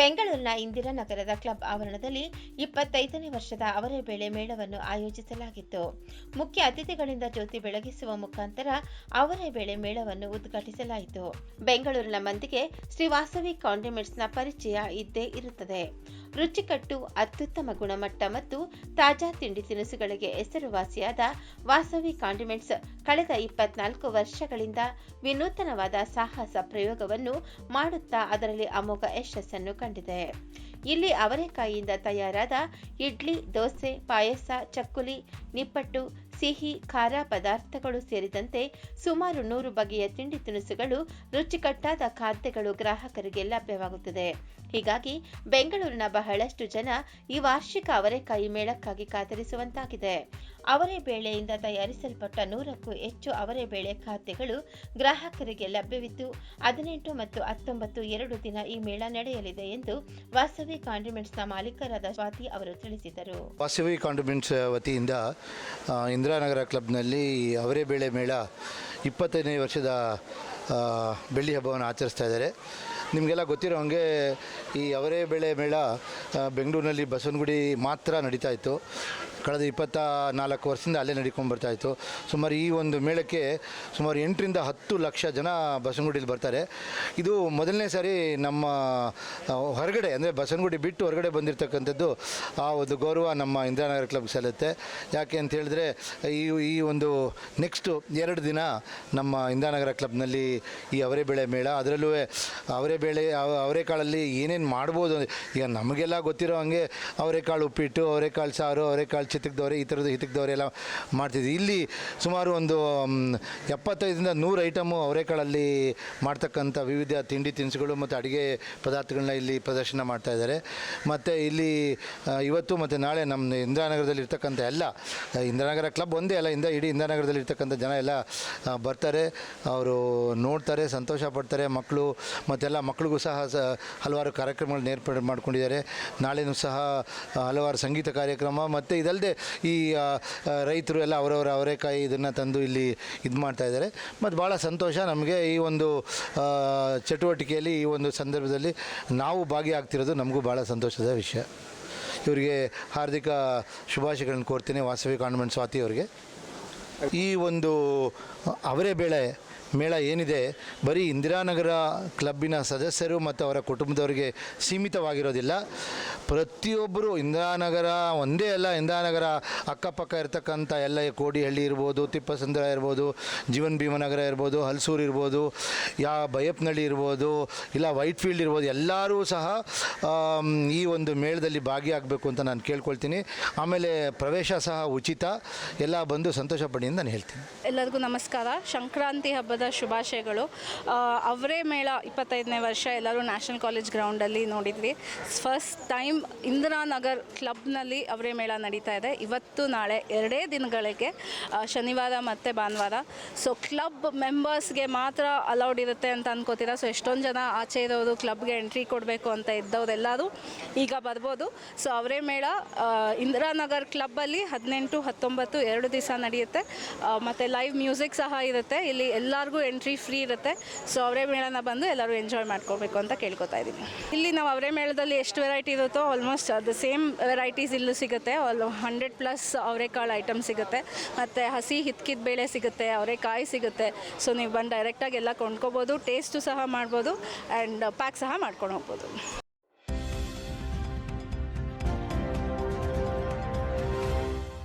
ಬೆಂಗಳೂರಿನ ಇಂದಿರಾನಗರದ ಕ್ಲಬ್ ಆವರಣದಲ್ಲಿ ಇಪ್ಪತ್ತೈದನೇ ವರ್ಷದ ಅವರೇ ಬೇಳೆ ಮೇಳವನ್ನು ಆಯೋಜಿಸಲಾಗಿತ್ತು. ಮುಖ್ಯ ಅತಿಥಿಗಳಿಂದ ಜ್ಯೋತಿ ಬೆಳಗಿಸುವ ಮುಖಾಂತರ ಅವರೇ ಬೇಳೆ ಮೇಳವನ್ನು ಉದ್ಘಾಟಿಸಲಾಯಿತು. ಬೆಂಗಳೂರಿನ ಮಂದಿಗೆ ಶ್ರೀ ವಾಸವಿ ಕಾಂಡಿಮೆಂಟ್ಸ್ನ ಪರಿಚಯ ಇದ್ದೇ ಇರುತ್ತದೆ. ರುಚಿಕಟ್ಟು, ಅತ್ಯುತ್ತಮ ಗುಣಮಟ್ಟ ಮತ್ತು ತಾಜಾ ತಿಂಡಿ ತಿನಿಸುಗಳಿಗೆ ಹೆಸರುವಾಸಿಯಾದ ವಾಸವಿ ಕಾಂಡಿಮೆಂಟ್ಸ್ ಕಳೆದ ಇಪ್ಪತ್ನಾಲ್ಕು ವರ್ಷಗಳಿಂದ ವಿನೂತನವಾದ ಸಾಹಸ ಪ್ರಯೋಗವನ್ನು ಮಾಡುತ್ತಾ ಅದರಲ್ಲಿ ಅಮೋಘ ಯಶಸ್ಸನ್ನು ಕಂಡಿದೆ. ಇಲ್ಲಿ ಅವರೆಕಾಯಿಯಿಂದ ತಯಾರಾದ ಇಡ್ಲಿ ದೋಸೆ ಪಾಯಸ ಚಕ್ಕುಲಿ ನಿಪ್ಪಟ್ಟು ಸಿಹಿ, ಖಾರ ಪದಾರ್ಥಗಳು ಸೇರಿದಂತೆ ಸುಮಾರು ನೂರು ಬಗೆಯ ತಿಂಡಿ ತಿನಿಸುಗಳು ರುಚಿಕಟ್ಟಾದ ಖಾದ್ಯಗಳು ಗ್ರಾಹಕರಿಗೆ ಲಭ್ಯವಾಗುತ್ತದೆ. ಹೀಗಾಗಿ ಬೆಂಗಳೂರಿನ ಬಹಳಷ್ಟು ಜನ ಈ ವಾರ್ಷಿಕ ಅವರೆಕಾಯಿ ಮೇಳಕ್ಕಾಗಿ ಕಾತರಿಸುವಂತಾಗಿದೆ. ಅವರೆ ಬೇಳೆಯಿಂದ ತಯಾರಿಸಲ್ಪಟ್ಟ ನೂರಕ್ಕೂ ಹೆಚ್ಚು ಅವರೆ ಬೇಳೆ ಖಾದ್ಯಗಳು ಗ್ರಾಹಕರಿಗೆ ಲಭ್ಯವಿದ್ದು, ಹದಿನೆಂಟು ಮತ್ತು ಹತ್ತೊಂಬತ್ತು ಎರಡು ದಿನ ಈ ಮೇಳ ನಡೆಯಲಿದೆ ಎಂದು ವಾಸವಿ ಕಾಂಡಿಮೆಂಟ್ಸ್ನ ಮಾಲೀಕರಾದ ಸ್ವಾತಿ ಅವರು ತಿಳಿಸಿದರು. ವಾಸವಿ ಕಾಂಡಿಮೆಂಟ್ಸ್ ವತಿಯಿಂದ ಇಂದಿರಾನಗರ ಕ್ಲಬ್ನಲ್ಲಿ ಅವರೇ ಬೇಳೆ ಮೇಳ ಇಪ್ಪತ್ತೈದನೇ ವರ್ಷದ ಬೆಳ್ಳಿ ಹಬ್ಬವನ್ನು ಆಚರಿಸ್ತಾ ಇದ್ದಾರೆ. ನಿಮಗೆಲ್ಲ ಗೊತ್ತಿರೋ ಹಾಗೆ ಈ ಅವರೇ ಬೆಳೆ ಮೇಳ ಬೆಂಗಳೂರಿನಲ್ಲಿ ಬಸವನಗುಡಿ ಮಾತ್ರ ನಡೀತಾ ಇತ್ತು. ಕಳೆದ ಇಪ್ಪತ್ತ ನಾಲ್ಕು ವರ್ಷದಿಂದ ಅಲ್ಲೇ ನಡ್ಕೊಂಡು ಬರ್ತಾ ಇತ್ತು. ಸುಮಾರು ಈ ಒಂದು ಮೇಳಕ್ಕೆ ಸುಮಾರು ಎಂಟರಿಂದ ಹತ್ತು ಲಕ್ಷ ಜನ ಬಸವನಗುಡಿಲಿ ಬರ್ತಾರೆ. ಇದು ಮೊದಲನೇ ಸಾರಿ ನಮ್ಮ ಹೊರಗಡೆ, ಅಂದರೆ ಬಸವನಗುಡಿ ಬಿಟ್ಟು ಹೊರಗಡೆ ಬಂದಿರತಕ್ಕಂಥದ್ದು ಆ ಒಂದು ಗೌರವ ನಮ್ಮ ಇಂದಿರಾನಗರ ಕ್ಲಬ್ ಸಲ್ಲುತ್ತೆ. ಯಾಕೆ ಅಂತ ಹೇಳಿದ್ರೆ, ಈ ಈ ಒಂದು ನೆಕ್ಸ್ಟು ಎರಡು ದಿನ ನಮ್ಮ ಇಂದಿರಾನಗರ ಕ್ಲಬ್ನಲ್ಲಿ ಈ ಅವರೆಬೇಳೆ ಮೇಳ. ಅದರಲ್ಲೂ ಅವರೆಬೇಳೆ ಅವ- ಅವರೆಕಾಳಲ್ಲಿ ಏನೇನು ಮಾಡ್ಬೋದು, ಈಗ ನಮಗೆಲ್ಲ ಗೊತ್ತಿರೋ ಹಾಗೆ ಅವರೆಕಾಳು ಉಪ್ಪಿಟ್ಟು ಅವರೆಕಾಳು ಸಾರು ಅವರೆಕಾಳು ಚಿತ್ತಕದವರೆ ಈ ಥರದ್ದು ಹಿತಕದವರೆ ಎಲ್ಲ ಮಾಡ್ತಿದ್ವಿ. ಇಲ್ಲಿ ಸುಮಾರು ಒಂದು ಎಪ್ಪತ್ತೈದರಿಂದ ನೂರು ಐಟಮು ಅವರೆಕಾಳಲ್ಲಿ ಮಾಡ್ತಕ್ಕಂಥ ವಿವಿಧ ತಿಂಡಿ ತಿನಿಸುಗಳು ಮತ್ತು ಅಡುಗೆ ಪದಾರ್ಥಗಳನ್ನ ಇಲ್ಲಿ ಪ್ರದರ್ಶನ ಮಾಡ್ತಾ ಇದ್ದಾರೆ. ಮತ್ತು ಇಲ್ಲಿ ಇವತ್ತು ಮತ್ತು ನಾಳೆ ನಮ್ಮ ಇಂದಿರಾನಗರದಲ್ಲಿ ಇರ್ತಕ್ಕಂಥ ಎಲ್ಲ ಇಂದಿರಾನಗರ ಕ್ಲಬ್ ಒಂದೇ ಅಲ್ಲ, ಇಂದ ಇಡೀ ಇಂದಿರಾನಗರದಲ್ಲಿ ಇರ್ತಕ್ಕಂಥ ಜನ ಎಲ್ಲ ಬರ್ತಾರೆ. ಅವರು ನೋಡ್ತಾರೆ, ಸಂತೋಷ ಪಡ್ತಾರೆ. ಮಕ್ಕಳು ಮತ್ತೆಲ್ಲ ಮಕ್ಕಳಿಗೂ ಸಹ ಹಲವಾರು ಕಾರ್ಯಕ್ರಮಗಳನ್ನ ಏರ್ಪಾಡು ಮಾಡ್ಕೊಂಡಿದ್ದಾರೆ. ನಾಳೆನೂ ಸಹ ಹಲವಾರು ಸಂಗೀತ ಕಾರ್ಯಕ್ರಮ ಮತ್ತು ಇದಲ್ಲದೆ ಈ ರೈತರು ಎಲ್ಲ ಅವರವರ ಅವರೆಕಾಯಿ ಇದನ್ನು ತಂದು ಇಲ್ಲಿ ಇದು ಮಾಡ್ತಾ ಇದ್ದಾರೆ. ಮತ್ತು ಭಾಳ ಸಂತೋಷ ನಮಗೆ ಈ ಒಂದು ಚಟುವಟಿಕೆಯಲ್ಲಿ ಈ ಒಂದು ಸಂದರ್ಭದಲ್ಲಿ ನಾವು ಭಾಗಿಯಾಗ್ತಿರೋದು ನಮಗೂ ಭಾಳ ಸಂತೋಷದ ವಿಷಯ. ಇವರಿಗೆ ಹಾರ್ದಿಕ ಶುಭಾಶಯಗಳನ್ನು ಕೋರ್ತೀನಿ, ವಾಸವಿ ಕಾನ್ವೆಂಟ್ ಸ್ವಾತಿ ಅವರಿಗೆ. ಈ ಒಂದು, ಅವರೇ ಬೇಳೆ ಮೇಳ ಏನಿದೆ, ಬರೀ ಇಂದಿರಾನಗರ ಕ್ಲಬ್ಬಿನ ಸದಸ್ಯರು ಮತ್ತು ಅವರ ಕುಟುಂಬದವರಿಗೆ ಸೀಮಿತವಾಗಿರೋದಿಲ್ಲ. ಪ್ರತಿಯೊಬ್ಬರು ಇಂದಿರಾನಗರ ಒಂದೇ ಅಲ್ಲ, ಇಂದಿರಾನಗರ ಅಕ್ಕಪಕ್ಕ ಇರತಕ್ಕಂಥ ಎಲ್ಲ ಕೋಡಿಹಳ್ಳಿ ಇರ್ಬೋದು, ತಿಪ್ಪಸಂದ್ರ ಇರ್ಬೋದು, ಜೀವನ್ ಭೀಮನಗರ ಇರ್ಬೋದು, ಹಲಸೂರು ಇರ್ಬೋದು, ಯಾ ಬೈಯಪ್ನಳ್ಳಿ ಇರ್ಬೋದು, ಇಲ್ಲ ವೈಟ್ ಫೀಲ್ಡ್ ಇರ್ಬೋದು, ಎಲ್ಲರೂ ಸಹ ಈ ಒಂದು ಮೇಳದಲ್ಲಿ ಭಾಗಿಯಾಗಬೇಕು ಅಂತ ನಾನು ಕೇಳ್ಕೊಳ್ತೀನಿ. ಆಮೇಲೆ ಪ್ರವೇಶ ಸಹ ಉಚಿತ. ಎಲ್ಲ ಬಂದು ಸಂತೋಷ ಪಡಿ ಅಂತ ನಾನು ಹೇಳ್ತೀನಿ. ಎಲ್ಲರಿಗೂ ನಮಸ್ಕಾರ. ಸಂಕ್ರಾಂತಿ ಹಬ್ಬದ ಶುಭಾಶಯಗಳು. ಆ, ಅವರೇ ಮೇಳ ಇಪ್ಪತ್ತೈದನೇ ವರ್ಷ ಎಲ್ಲರೂ ನ್ಯಾಷನಲ್ ಕಾಲೇಜ್ ಗ್ರೌಂಡಲ್ಲಿ ನೋಡಿದ್ವಿ. ಫಸ್ಟ್ ಟೈಮ್ ಇಂದಿರಾನಗರ್ ಕ್ಲಬ್ನಲ್ಲಿ ಅವರೇ ಮೇಳ ನಡೀತಾ ಇದೆ. ಇವತ್ತು ನಾಳೆ ಎರಡೇ ದಿನಗಳಿಗೆ ಶನಿವಾರ ಮತ್ತು ಭಾನುವಾರ. ಸೊ ಕ್ಲಬ್ ಮೆಂಬರ್ಸ್ಗೆ ಮಾತ್ರ ಅಲೌಡ್ ಇರುತ್ತೆ ಅಂತ ಅನ್ಕೋತೀರಾ? ಸೊ ಎಷ್ಟೊಂದು ಜನ ಆಚೆ ಇರೋರು ಕ್ಲಬ್ಗೆ ಎಂಟ್ರಿ ಕೊಡಬೇಕು ಅಂತ ಇದ್ದವರೆಲ್ಲರೂ ಈಗ ಬರ್ಬೋದು. ಸೊ ಅವರೇ ಮೇಳ ಇಂದಿರಾನಗರ್ ಕ್ಲಬ್ಬಲ್ಲಿ ಹದಿನೆಂಟು ಹತ್ತೊಂಬತ್ತು ಎರಡು ದಿವಸ ನಡೆಯುತ್ತೆ. ಮತ್ತು ಲೈವ್ ಮ್ಯೂಸಿಕ್ ಸಹ ಇರುತ್ತೆ. ಇಲ್ಲಿ ಎಲ್ಲರಿಗೂ ಎಂಟ್ರಿ ಫ್ರೀ ಇರುತ್ತೆ. ಸೊ ಅವರೇ ಮೇಳನ ಬಂದು ಎಲ್ಲರೂ ಎಂಜಾಯ್ ಮಾಡ್ಕೋಬೇಕು ಅಂತ ಕೇಳ್ಕೊತಾ ಇದ್ದೀನಿ. ಇಲ್ಲಿ ನಾವು ಅವರೇ ಮೇಳದಲ್ಲಿ ಎಷ್ಟು ವೆರೈಟಿ ಇರುತ್ತೋ ಆಲ್ಮೋಸ್ಟ್ ಅದು ಸೇಮ್ ವೆರೈಟೀಸ್ ಇಲ್ಲೂ ಸಿಗುತ್ತೆ. ಆಲ್ ಹಂಡ್ರೆಡ್ ಪ್ಲಸ್ ಅವರೆಕಾಳು ಐಟಮ್ ಸಿಗುತ್ತೆ. ಮತ್ತು ಹಸಿ ಹಿತ್ಕಿದ ಬೇಳೆ ಸಿಗುತ್ತೆ ಅವರೆಕಾಯಿ ಸಿಗುತ್ತೆ. ಸೊ ನೀವು ಬಂದು ಡೈರೆಕ್ಟಾಗಿ ಎಲ್ಲ ಕೊಂಡ್ಕೋಬೋದು ಟೇಸ್ಟು ಸಹ ಮಾಡ್ಬೋದು ಆ್ಯಂಡ್ ಪ್ಯಾಕ್ ಸಹ ಮಾಡ್ಕೊಂಡು ಹೋಗ್ಬೋದು.